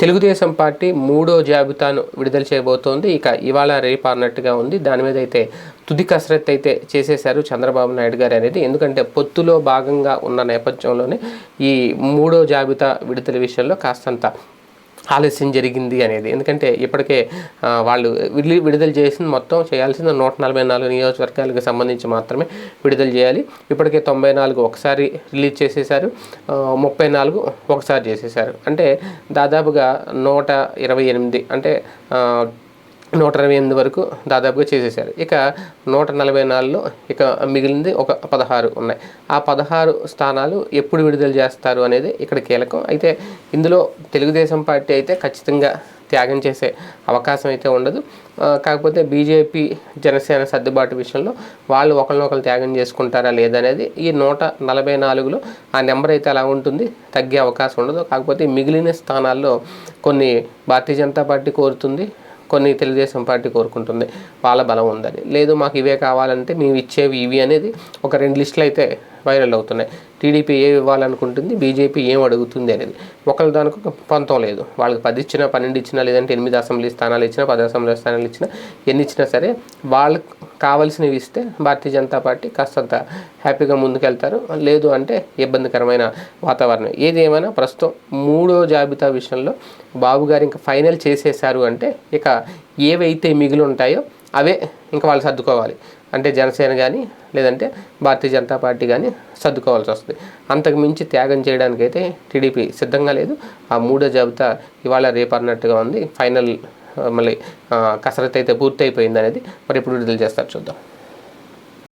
Telugu Desam party మూడో జాబితాను విడుదల చేయబోతోంది. ఇక ఇవాళ రేపు అన్నట్టుగా ఉంది. దాని మీద అయితే తుది కసరత్తు అయితే చేసేశారు చంద్రబాబు నాయుడు గారు అనేది. ఎందుకంటే పొత్తులో భాగంగా ఉన్న నేపథ్యంలోనే ఈ మూడో జాబితా విడుదల విషయంలో కాస్తంత ఆలస్యం జరిగింది అనేది. ఎందుకంటే ఇప్పటికే వాళ్ళు విడి విడుదల చేసింది మొత్తం చేయాల్సిన నూట నలభై నాలుగు నియోజకవర్గాలకు సంబంధించి మాత్రమే విడుదల చేయాలి. ఇప్పటికే తొంభై నాలుగు ఒకసారి రిలీజ్ చేసేసారు ముప్పై నాలుగు ఒకసారి చేసేసారు అంటే దాదాపుగా నూట ఇరవై ఎనిమిది అంటే నూట ఇరవై ఎనిమిది వరకు దాదాపుగా చేసేసారు ఇక నూట నలభై నాలుగులో ఇక మిగిలింది ఒక పదహారు ఉన్నాయి. ఆ పదహారు స్థానాలు ఎప్పుడు విడుదల చేస్తారు అనేది ఇక్కడ కీలకం. అయితే ఇందులో తెలుగుదేశం పార్టీ అయితే ఖచ్చితంగా త్యాగం చేసే అవకాశం అయితే ఉండదు. కాకపోతే బీజేపీ జనసేన సర్దుబాటు విషయంలో వాళ్ళు ఒకరినొకరు త్యాగం చేసుకుంటారా లేదనేది ఈ నూట నలభై నాలుగులో ఆ నెంబర్ అయితే అలా ఉంటుంది. తగ్గే అవకాశం ఉండదు. కాకపోతే మిగిలిన స్థానాల్లో కొన్ని భారతీయ జనతా పార్టీ కోరుతుంది. కొన్ని తెలుగుదేశం పార్టీ కోరుకుంటుంది వాళ్ళ బలం ఉందని. లేదు మాకు ఇవే కావాలంటే మేము ఇచ్చేవి ఇవి అనేది ఒక రెండు లిస్టులు అయితే వైరల్ అవుతున్నాయి. టీడీపీ ఏమి ఇవ్వాలనుకుంటుంది? బీజేపీ ఏం అడుగుతుంది అనేది. ఒకరి దానికి ఒక పంతం లేదు. వాళ్ళకి పది ఇచ్చినా పన్నెండు ఇచ్చినా లేదంటే ఎనిమిది అసెంబ్లీ స్థానాలు ఇచ్చినా పది అసెంబ్లీ స్థానాలు ఇచ్చినా ఎన్ని ఇచ్చినా సరే వాళ్ళకి కావాల్సినవి ఇస్తే భారతీయ జనతా పార్టీ కాస్తంత హ్యాపీగా ముందుకెళ్తారు. లేదు అంటే ఇబ్బందికరమైన వాతావరణం. ఏది ఏమైనా ప్రస్తుతం మూడో జాబితా విషయంలో బాబు గారు ఇంకా ఫైనల్ చేసేశారు అంటే ఇక ఏవైతే మిగిలి ఉంటాయో అవే ఇంకా వాళ్ళు సర్దుకోవాలి. అంటే జనసేన కానీ లేదంటే భారతీయ జనతా పార్టీ కానీ సర్దుకోవాల్సి వస్తుంది. అంతకు మించి త్యాగం చేయడానికి అయితే టీడీపీ సిద్ధంగా లేదు. ఆ మూడో జాబితా ఇవాళ రేపు అన్నట్టుగా ఉంది. ఫైనల్ మళ్ళీ కసరత్ అయితే పూర్తయిపోయింది అనేది మరి ఇప్పుడు విడుదల చేస్తారు చూద్దాం.